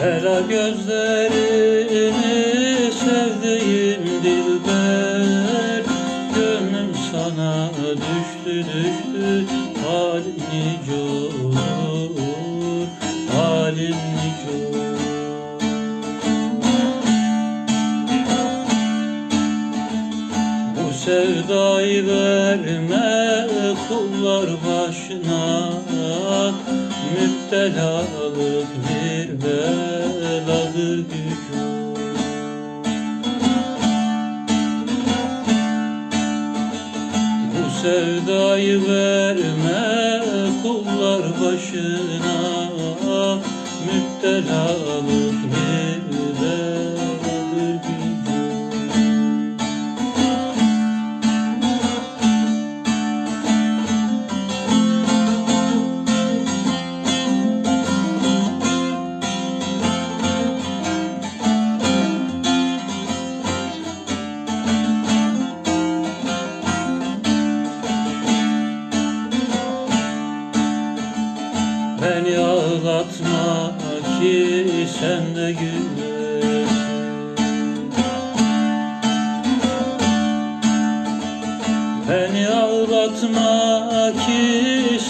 Kara gözlerini sevdiğim dilber Gönlüm sana düştü düştü Halim nice olur Halim nice sevdayı verme kullar başına Müptelalık bir beladır gücü Bu sevdayı verme kullar başına Müptelalık bir sen de gülesin. Beni ağlatma ki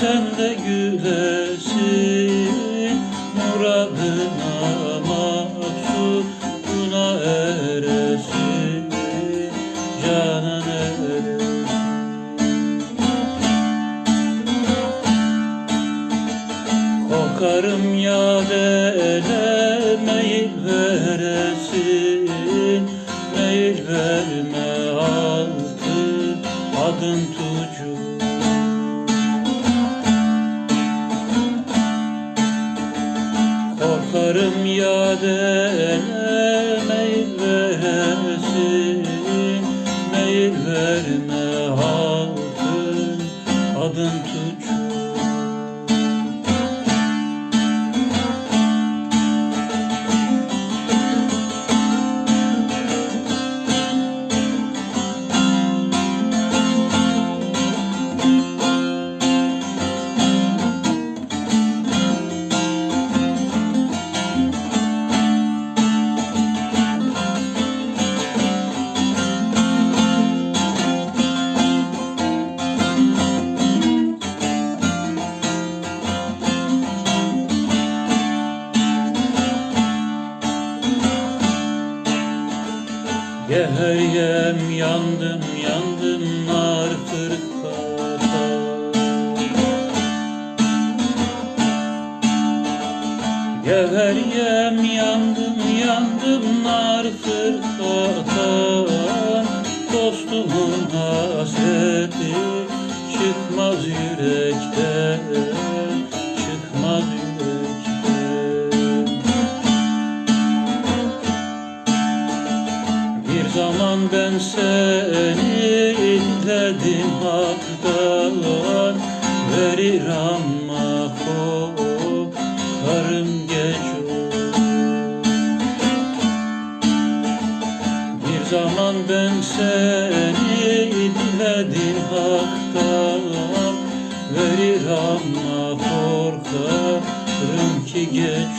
sen de gülesin. Muradına maksuduna eresin. Canan eresin. Korkarım ya meyil veresin. Meyil verme altı adın tucu. Korkarım ya ele meyil veresin Meyil verme Geheryem yandım yandım nar fırkata Geheryem yandım yandım nar fırkata Dostumun Bir zaman ben seni izledim haktan Verir ama korkarım geç Bir zaman ben seni diledim haktan Verir ama korkarım ki geç